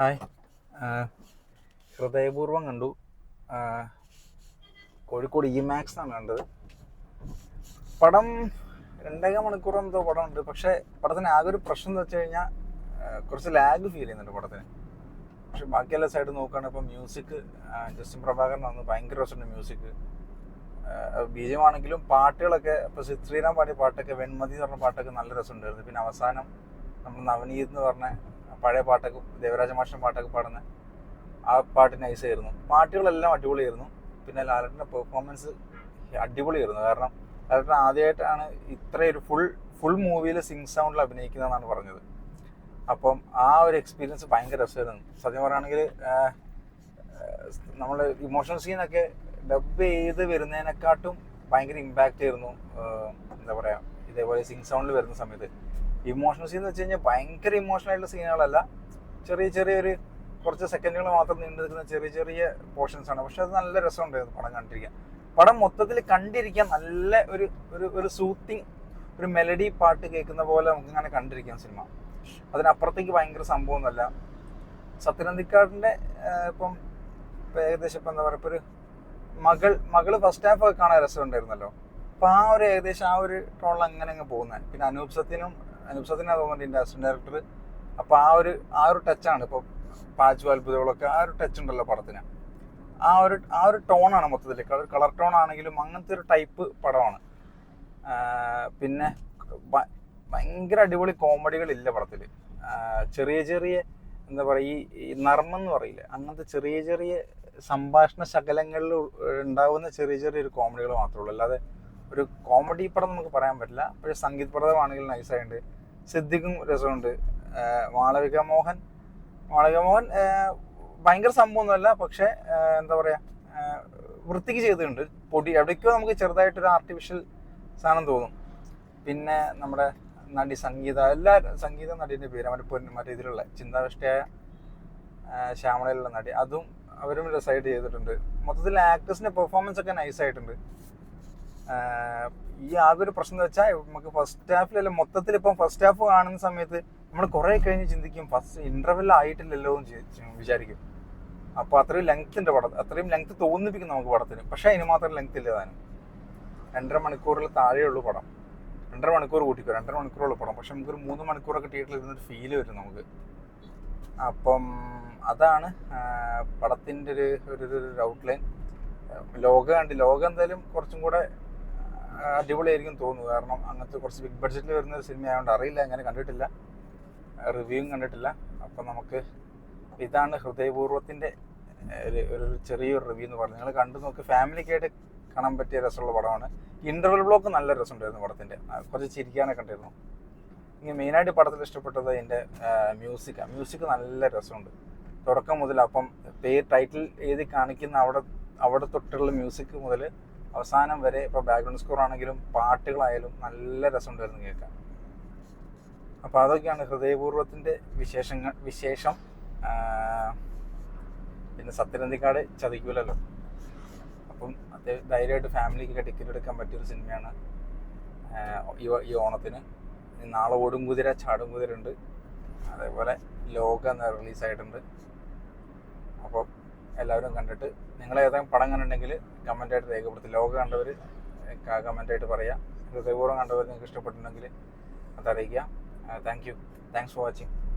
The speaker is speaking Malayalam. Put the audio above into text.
ഹായ് ഹൃദയപൂർവം കണ്ടു. ആ, കോഴിക്കോട് ഇ മാക്സ് ആണ് കണ്ടത്. പടം രണ്ടേക മണിക്കൂർ എന്തോ പടം ഉണ്ട് പക്ഷേ പടത്തിന് ആകെ ഒരു പ്രശ്നം എന്ന് വെച്ച് കഴിഞ്ഞാൽ കുറച്ച് ലാഗ് ഫീൽ ചെയ്യുന്നുണ്ട് പടത്തിന്. പക്ഷെ ബാക്കിയെല്ലാ സൈഡ് നോക്കുകയാണെങ്കിൽ ഇപ്പം മ്യൂസിക് ജസ്റ്റിൻ പ്രഭാകരൻ വന്ന് ഭയങ്കര രസമുണ്ട് മ്യൂസിക് ബീജമാണെങ്കിലും പാട്ടുകളൊക്കെ ഇപ്പോൾ ശ്രീറാം പാടിയ പാട്ടൊക്കെ വെൺമതി എന്ന് പറഞ്ഞ പാട്ടൊക്കെ നല്ല രസമുണ്ടായിരുന്നു. പിന്നെ അവസാനം നമ്മൾ നവനീത് എന്ന് പറഞ്ഞ പഴയ പാട്ടൊക്കെ ദേവരാജ മാഷൻ പാട്ടൊക്കെ പാടുന്ന ആ പാട്ട് നൈസായിരുന്നു പാട്ടുകളെല്ലാം അടിപൊളിയായിരുന്നു. പിന്നെ ലാലട്ടിന്റെ പെർഫോമൻസ് അടിപൊളിയായിരുന്നു. കാരണം ലാലട്ടൻ ആദ്യമായിട്ടാണ് ഇത്രയൊരു ഫുൾ ഫുൾ മൂവിയിൽ സിംഗ് സൗണ്ടിൽ അഭിനയിക്കുന്നതെന്നാണ് പറഞ്ഞത്. അപ്പം ആ ഒരു എക്സ്പീരിയൻസ് ഭയങ്കര രസമായിരുന്നു. സത്യം പറയുകയാണെങ്കിൽ നമ്മൾ ഇമോഷണൽ സീനൊക്കെ ഡബ് ചെയ്ത് വരുന്നതിനെക്കാട്ടും ഭയങ്കര ഇമ്പാക്റ്റ് ആയിരുന്നു എന്താ പറയുക ഇതേപോലെ സിംഗ് സൗണ്ടിൽ വരുന്ന സമയത്ത്. ഇമോഷണൽ സീൻ എന്ന് വെച്ച് കഴിഞ്ഞാൽ ഭയങ്കര ഇമോഷണൽ ആയിട്ടുള്ള സീനുകളല്ല ചെറിയ ചെറിയൊരു കുറച്ച് സെക്കൻഡുകൾ മാത്രം നീണ്ടു നിൽക്കുന്ന ചെറിയ ചെറിയ പോർഷൻസ് ആണ്. പക്ഷെ അത് നല്ല രസമുണ്ടായിരുന്നു പടം കണ്ടിരിക്കാൻ. പടം മൊത്തത്തിൽ കണ്ടിരിക്കാൻ നല്ല ഒരു ഒരു ഒരു സൂത്തിങ് ഒരു മെലഡി പാട്ട് കേൾക്കുന്ന പോലെ നമുക്ക് ഇങ്ങനെ കണ്ടിരിക്കാം സിനിമ. അതിനപ്പുറത്തേക്ക് ഭയങ്കര സംഭവമൊന്നുമല്ല. സത്യനന്ദിക്കാടിന്റെ ഇപ്പം ഏകദേശം ഇപ്പം എന്താ പറയുക ഇപ്പോൾ ഒരു മകൾ മകൾ ഫസ്റ്റ് ഹാഫ് ഒക്കെ കാണാൻ രസമുണ്ടായിരുന്നല്ലോ. അപ്പോൾ ആ ഒരു ഏകദേശം ആ ഒരു ടോണിൽ അങ്ങനെ അങ്ങ് പോകുന്നത് പിന്നെ അനൂപ് സത്യനും അനൂപ് സത്യനാ തോന്നുന്നുണ്ട് ഇതിന്റെ അസിസ്റ്റന്റ് ഡയറക്ടർ. അപ്പൊ ആ ഒരു ആ ഒരു ടച്ചാണ് ഇപ്പൊ പാച്ചു അത്ഭുതങ്ങളൊക്കെ ആ ഒരു ടച്ച് ഉണ്ടല്ലോ പടത്തിന്. ആ ഒരു ആ ഒരു ടോണാണ് മൊത്തത്തിൽ കളർ കളർ ടോൺ ആണെങ്കിലും അങ്ങനത്തെ ഒരു ടൈപ്പ് പടമാണ്. പിന്നെ ഭയങ്കര അടിപൊളി കോമഡികളില്ല പടത്തിൽ ചെറിയ ചെറിയ എന്താ പറയുക ഈ നർമ്മം എന്ന് പറയില്ല അങ്ങനത്തെ ചെറിയ ചെറിയ സംഭാഷണ ശകലങ്ങളിൽ ഉണ്ടാകുന്ന ചെറിയ ചെറിയൊരു കോമഡികൾ മാത്രമേ ഉള്ളൂ. അല്ലാതെ ഒരു കോമഡി പടം നമുക്ക് പറയാൻ പറ്റില്ല. പക്ഷേ സംഗീത പടമാണെങ്കിൽ നൈസായിട്ടുണ്ട്. സിദ്ധിക്കും രസമുണ്ട്. മാളവിക മോഹൻ. മാളവിക മോഹൻ ഭയങ്കര സംഭവമൊന്നുമല്ല പക്ഷേ എന്താ പറയുക വൃത്തിക്ക് ചെയ്തിട്ടുണ്ട്. പൊടി എവിടേക്കോ നമുക്ക് ചെറുതായിട്ടൊരു ആർട്ടിഫിഷ്യൽ സാധനം തോന്നും. പിന്നെ നമ്മുടെ നടി സംഗീത എല്ലാ സംഗീത നടീന്റെ പേര് അവന്റെ പൊന്നും മറ്റേ ഇതിലുള്ള ചിന്താവിഷ്ടയായ ശ്യാമളയിലുള്ള നടി അതും അവരും രസമായിട്ട് ചെയ്തിട്ടുണ്ട്. മൊത്തത്തിൽ ആക്ടേഴ്സിന്റെ പെർഫോമൻസ് ഒക്കെ നൈസ് ആയിട്ടുണ്ട് ആഹ് ഈ ആകെ പ്രശ്നം എന്ന് വെച്ചാൽ നമുക്ക് ഫസ്റ്റ് ഹാഫിലല്ല മൊത്തത്തിൽ ഇപ്പം ഫസ്റ്റ് ഹാഫ് കാണുന്ന സമയത്ത് നമ്മൾ കുറെ കഴിഞ്ഞ് ചിന്തിക്കും ഫസ്റ്റ് ഇന്റർവെൽ ആയിട്ടില്ലല്ലോ എന്ന് വിചാരിക്കും. അപ്പൊ അത്രയും ലെങ്ത്തിന്റെ പടം അത്രയും ലെങ്ത് തോന്നിപ്പിക്കും നമുക്ക് പടത്തിന്. പക്ഷെ അതിന് മാത്രം ലെങ്ത് ഇല്ല താനും. രണ്ടര മണിക്കൂറിൽ താഴെയുള്ളൂ പടം. രണ്ടര മണിക്കൂർ കൂട്ടിക്കോ രണ്ടര മണിക്കൂറുള്ള പടം. പക്ഷെ നമുക്കൊരു മൂന്ന് മണിക്കൂറൊക്കെ തിയേറ്ററിൽ ഇരുന്നൊരു ഫീൽ വരും നമുക്ക്. അപ്പം അതാണ് പടത്തിന്റെ ഒരു ഒരു ഔട്ട്ലൈൻ ലോക കണ്ട് ലോകം എന്തായാലും കുറച്ചും കൂടെ അടിപൊളിയായിരിക്കും തോന്നുന്നു. കാരണം അങ്ങനത്തെ കുറച്ച് ബിഗ് ബഡ്ജറ്റിൽ വരുന്ന ഒരു സിനിമ ആയതുകൊണ്ട് അറിയില്ല അങ്ങനെ കണ്ടിട്ടില്ല. റിവ്യൂവും കണ്ടിട്ടില്ല. അപ്പം നമുക്ക് ഇതാണ് ഹൃദയപൂർവത്തിന്റെ ഒരു ചെറിയൊരു റിവ്യൂ എന്ന് പറഞ്ഞു നിങ്ങൾ കണ്ടു നോക്ക് ഫാമിലിക്കായിട്ട് കാണാൻ പറ്റിയ രസമുള്ള പടമാണ്. ഇന്റർവൽ ബ്ലോക്ക് നല്ല രസമുണ്ടായിരുന്നു പടത്തിന്റെ കുറച്ച് ചിരിക്കാനൊക്കെ ഉണ്ടായിരുന്നു ഇനി മെയിനായിട്ട് പടത്തിൽ ഇഷ്ടപ്പെട്ടത് അതിന്റെ മ്യൂസിക്കാണ് മ്യൂസിക് നല്ല രസമുണ്ട്. തുടക്കം മുതൽ അപ്പം പേര് ടൈറ്റിൽ എഴുതി കാണിക്കുന്ന അവിടെ അവിടെ തൊട്ടുള്ള മ്യൂസിക് മുതൽ അവസാനം വരെ ഇപ്പോൾ ബാക്ക്ഗ്രൗണ്ട് സ്കോർ ആണെങ്കിലും പാട്ടുകളായാലും നല്ല രസമുണ്ടായിരുന്നു കേൾക്കാൻ. അപ്പോൾ അതൊക്കെയാണ് ഹൃദയപൂർവത്തിന്റെ വിശേഷങ്ങൾ വിശേഷം. പിന്നെ സത്യനന്ദിക്കാട് ചതിക്കൂലല്ലോ. അപ്പം അത് ധൈര്യമായിട്ട് ഫാമിലിക്കൊക്കെ ടിക്കറ്റ് എടുക്കാൻ പറ്റിയൊരു സിനിമയാണ്. ഈ ഓണത്തിന് നാളെ ഓടും കുതിര ചാടും കുതിര ഉണ്ട് അതേപോലെ ലോക റിലീസായിട്ടുണ്ട്. അപ്പോൾ എല്ലാവരും കണ്ടിട്ട് നിങ്ങൾ ഏതെങ്കിലും പടം കണ്ടിട്ടുണ്ടെങ്കിൽ കമന്റായിട്ട് രേഖപ്പെടുത്തി. ലോക കണ്ടവർ കമന്റായിട്ട് പറയാം. ഹൃദയപൂർവം കണ്ടവർ നിങ്ങൾക്ക് ഇഷ്ടപ്പെട്ടിട്ടുണ്ടെങ്കിൽ അത് അറിയിക്കുക. Thank you thanks for watching